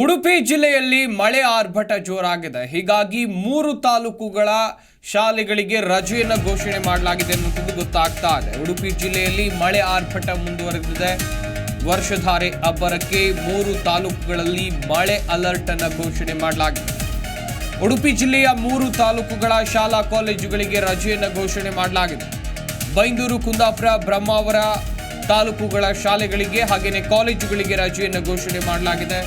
ಉಡುಪಿ ಜಿಲ್ಲೆಯಲ್ಲಿ ಮಳೆ ಆರ್ಭಟ ಜೋರಾಗಿದೆ. ಹೀಗಾಗಿ ಮೂರು ತಾಲೂಕುಗಳ ಶಾಲೆಗಳಿಗೆ ರಜೆಯನ್ನು ಘೋಷಣೆ ಮಾಡಲಾಗಿದೆ ಅನ್ನುವಂಥದ್ದು ಗೊತ್ತಾಗ್ತಾ ಇದೆ. ಉಡುಪಿ ಜಿಲ್ಲೆಯಲ್ಲಿ ಮಳೆ ಆರ್ಭಟ ಮುಂದುವರೆದಿದೆ. ವರ್ಷಧಾರೆ ಅಬ್ಬರಕ್ಕೆ ಮೂರು ತಾಲೂಕುಗಳಲ್ಲಿ ಮಳೆ ಅಲರ್ಟ್ ಅನ್ನು ಘೋಷಣೆ ಮಾಡಲಾಗಿದೆ. ಉಡುಪಿ ಜಿಲ್ಲೆಯ ಮೂರು ತಾಲೂಕುಗಳ ಶಾಲಾ ಕಾಲೇಜುಗಳಿಗೆ ರಜೆಯನ್ನು ಘೋಷಣೆ ಮಾಡಲಾಗಿದೆ. ಬೈಂದೂರು, ಕುಂದಾಪುರ ಬ್ರಹ್ಮಾವರ ತಾಲೂಕುಗಳ ಶಾಲೆಗಳಿಗೆ ಹಾಗೆಯೇ ಕಾಲೇಜುಗಳಿಗೆ ರಜೆಯನ್ನು ಘೋಷಣೆ ಮಾಡಲಾಗಿದೆ.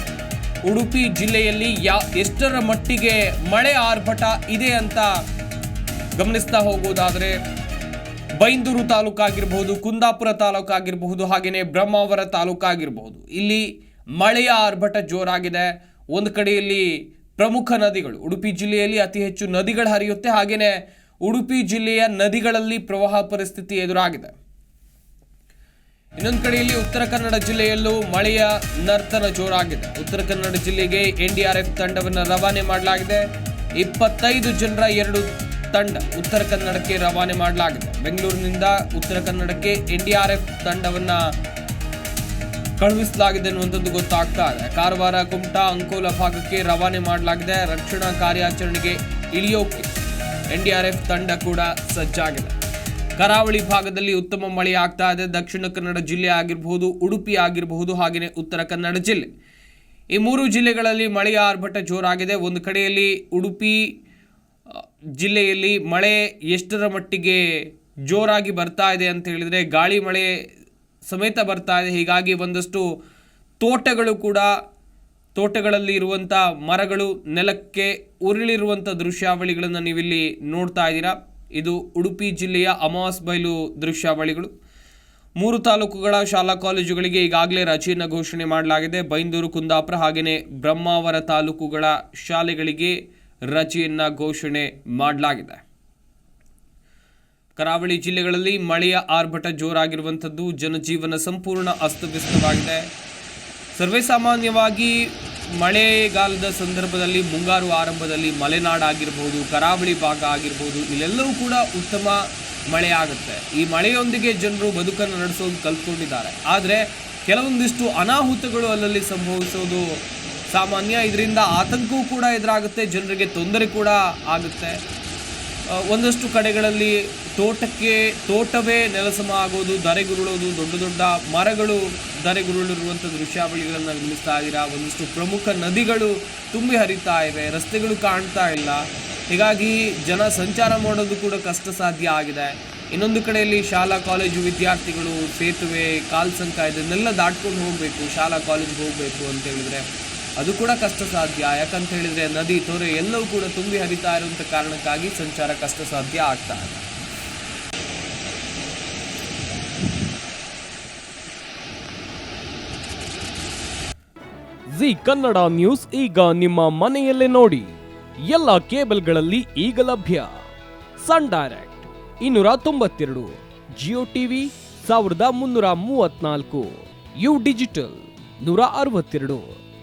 ಉಡುಪಿ ಜಿಲ್ಲೆಯಲ್ಲಿ ಯಾ ಎಷ್ಟರ ಮಟ್ಟಿಗೆ ಮಳೆ ಆರ್ಭಟ ಇದೆ ಅಂತ ಗಮನಿಸ್ತಾ ಹೋಗುವುದಾದರೆ ಬೈಂದೂರು ತಾಲೂಕಾಗಿರ್ಬಹುದು ಕುಂದಾಪುರ ತಾಲೂಕಾಗಿರಬಹುದು ಹಾಗೆಯೇ ಬ್ರಹ್ಮಾವರ ತಾಲೂಕಾಗಿರಬಹುದು ಇಲ್ಲಿ ಮಳೆಯ ಆರ್ಭಟ ಜೋರಾಗಿದೆ. ಒಂದು ಕಡೆಯಲ್ಲಿ ಪ್ರಮುಖ ನದಿಗಳು, ಉಡುಪಿ ಜಿಲ್ಲೆಯಲ್ಲಿ ಅತಿ ಹೆಚ್ಚು ನದಿಗಳು ಹರಿಯುತ್ತೆ. ಹಾಗೆಯೇ ಉಡುಪಿ ಜಿಲ್ಲೆಯ ನದಿಗಳಲ್ಲಿ ಪ್ರವಾಹ ಪರಿಸ್ಥಿತಿ ಎದುರಾಗಿದೆ. ಇನ್ನೊಂದು ಕಡೆಯಲ್ಲಿ ಉತ್ತರ ಕನ್ನಡ ಜಿಲ್ಲೆಯಲ್ಲೂ ಮಳೆಯ ನರ್ತನ ಜೋರಾಗಿದೆ. ಉತ್ತರ ಕನ್ನಡ ಜಿಲ್ಲೆಗೆ ಎನ್ಡಿಆರ್ಎಫ್ ತಂಡವನ್ನು ರವಾನೆ ಮಾಡಲಾಗಿದೆ. ಇಪ್ಪತ್ತೈದು ಜನರ ಎರಡು ತಂಡ ಉತ್ತರ ಕನ್ನಡಕ್ಕೆ ರವಾನೆ ಮಾಡಲಾಗಿದೆ. ಬೆಂಗಳೂರಿನಿಂದ ಉತ್ತರ ಕನ್ನಡಕ್ಕೆ ಎನ್ಡಿಆರ್ಎಫ್ ತಂಡವನ್ನು ಕಳುಹಿಸಲಾಗಿದೆ ಅನ್ನುವಂಥದ್ದು ಗೊತ್ತಾಗ್ತಾ ಇದೆ. ಕಾರವಾರ, ಕುಮಟಾ, ಅಂಕೋಲ ಭಾಗಕ್ಕೆ ರವಾನೆ ಮಾಡಲಾಗಿದೆ. ರಕ್ಷಣಾ ಕಾರ್ಯಾಚರಣೆಗೆ ಇಳಿಯೋಕೆ ಎನ್ಡಿಆರ್ಎಫ್ ತಂಡ ಕೂಡ ಸಜ್ಜಾಗಿದೆ. ಕರಾವಳಿ ಭಾಗದಲ್ಲಿ ಉತ್ತಮ ಮಳೆ ಆಗ್ತಾ ಇದೆ. ದಕ್ಷಿಣ ಕನ್ನಡ ಜಿಲ್ಲೆ ಆಗಿರಬಹುದು, ಉಡುಪಿ ಆಗಿರಬಹುದು, ಹಾಗೆಯೇ ಉತ್ತರ ಕನ್ನಡ ಜಿಲ್ಲೆ. ಈ ಮೂರು ಜಿಲ್ಲೆಗಳಲ್ಲಿ ಮಳೆಯ ಆರ್ಭಟ ಜೋರಾಗಿದೆ. ಒಂದು ಕಡೆಯಲ್ಲಿ ಉಡುಪಿ ಜಿಲ್ಲೆಯಲ್ಲಿ ಮಳೆ ಎಷ್ಟರ ಮಟ್ಟಿಗೆ ಜೋರಾಗಿ ಬರ್ತಾ ಇದೆ ಅಂತ ಹೇಳಿದರೆ ಗಾಳಿ ಮಳೆ ಸಮೇತ ಬರ್ತಾ ಇದೆ. ಹೀಗಾಗಿ ಒಂದಷ್ಟು ತೋಟಗಳು ಕೂಡ, ತೋಟಗಳಲ್ಲಿ ಇರುವಂಥ ಮರಗಳು ನೆಲಕ್ಕೆ ಉರುಳಿರುವಂಥ ದೃಶ್ಯಾವಳಿಗಳನ್ನು ನೀವಿಲ್ಲಿ ನೋಡ್ತಾ ಇದ್ದೀರಾ. ಇದು ಉಡುಪಿ ಜಿಲ್ಲೆಯ ಅಮಾಸ್ ಬೈಲು ದೃಶ್ಯಾವಳಿಗಳು. ಮೂರು ತಾಲೂಕುಗಳ ಶಾಲಾ ಕಾಲೇಜುಗಳಿಗೆ ಈಗಾಗಲೇ ರಜೆಯನ್ನು ಘೋಷಣೆ ಮಾಡಲಾಗಿದೆ. ಬೈಂದೂರು, ಕುಂದಾಪುರ ಹಾಗೆಯೇ ಬ್ರಹ್ಮಾವರ ತಾಲೂಕುಗಳ ಶಾಲೆಗಳಿಗೆ ರಜೆಯನ್ನು ಘೋಷಣೆ ಮಾಡಲಾಗಿದೆ. ಕರಾವಳಿ ಜಿಲ್ಲೆಗಳಲ್ಲಿ ಮಳೆಯ ಆರ್ಭಟ ಜೋರಾಗಿರುವಂಥದ್ದು. ಜನಜೀವನ ಸಂಪೂರ್ಣ ಅಸ್ತವ್ಯಸ್ತವಾಗಿದೆ. ಸರ್ವೇ ಸಾಮಾನ್ಯವಾಗಿ ಮಳೆಗಾಲದ ಸಂದರ್ಭದಲ್ಲಿ ಮುಂಗಾರು ಆರಂಭದಲ್ಲಿ ಮಲೆನಾಡು ಆಗಿರ್ಬೋದು, ಕರಾವಳಿ ಭಾಗ ಆಗಿರ್ಬೋದು, ಇಲ್ಲೆಲ್ಲವೂ ಕೂಡ ಉತ್ತಮ ಮಳೆ ಆಗುತ್ತೆ. ಈ ಮಳೆಯೊಂದಿಗೆ ಜನರು ಬದುಕನ್ನು ನಡೆಸೋದು ಕಲ್ತ್ಕೊಂಡಿದ್ದಾರೆ. ಆದರೆ ಕೆಲವೊಂದಿಷ್ಟು ಅನಾಹುತಗಳು ಅಲ್ಲಲ್ಲಿ ಸಂಭವಿಸೋದು ಸಾಮಾನ್ಯ. ಇದರಿಂದ ಆತಂಕವೂ ಕೂಡ ಎದುರಾಗುತ್ತೆ, ಜನರಿಗೆ ತೊಂದರೆ ಕೂಡ ಆಗುತ್ತೆ. ಒಂದಷ್ಟು ಕಡೆಗಳಲ್ಲಿ ತೋಟಕ್ಕೆ, ತೋಟವೇ ನೆಲಸಮ ಆಗೋದು ಧರೆಗುರುಳೋದು ದೊಡ್ಡ ದೊಡ್ಡ ಮರಗಳು ಧರೆಗುರುಳಿರುವಂಥ ದೃಶ್ಯಾವಳಿಗಳನ್ನು ನಿರ್ಮಿಸ್ತಾ ಇದ್ದೀರಾ? ಒಂದಷ್ಟು ಪ್ರಮುಖ ನದಿಗಳು ತುಂಬಿ ಹರಿತಾ ಇವೆ, ರಸ್ತೆಗಳು ಕಾಣ್ತಾ ಇಲ್ಲ. ಹೀಗಾಗಿ ಜನ ಸಂಚಾರ ಮಾಡೋದು ಕೂಡ ಕಷ್ಟ ಸಾಧ್ಯ ಆಗಿದೆ. ಇನ್ನೊಂದು ಕಡೆಯಲ್ಲಿ ಶಾಲಾ, ಕಾಲೇಜು ವಿದ್ಯಾರ್ಥಿಗಳು ಸೇತುವೆ ಕಾಲ್ಸಂಕ ಇದನ್ನೆಲ್ಲ ದಾಟ್ಕೊಂಡು ಹೋಗಬೇಕು, ಶಾಲಾ, ಕಾಲೇಜ್ಗೆ ಹೋಗಬೇಕು ಅಂತ ಹೇಳಿದ್ರೆ. ಅದು ಕೂಡ ಕಷ್ಟ ಸಾಧ್ಯ ಯಾಕಂತ ಹೇಳಿದ್ರೆ ನದಿ ತೊರೆ ಎಲ್ಲವೂ ಕೂಡ ತುಂಬಿ ಹರಿತಾ ಇರುವಂತ ಕಾರಣಕ್ಕಾಗಿ ಸಂಚಾರ ಕಷ್ಟ ಸಾಧ್ಯ ಆಗ್ತಾ ಇದೆ. ಜಿ ಕನ್ನಡ ನ್ಯೂಸ್ ಈಗ ನಿಮ್ಮ ಮನೆಯಲ್ಲೇ ನೋಡಿ. ಎಲ್ಲ ಕೇಬಲ್ಗಳಲ್ಲಿ ಈಗ ಲಭ್ಯ. ಸನ್ ಡೈರೆಕ್ಟ್ ಇನ್ನೂರ ತೊಂಬತ್ತೆರಡು, ಜಿಯೋ ಟಿವಿ ಸಾವಿರದ ಮುನ್ನೂರ ಮೂವತ್ನಾಲ್ಕು ಯು ಡಿಜಿಟಲ್ ನೂರ ಅರವತ್ತೆರಡು.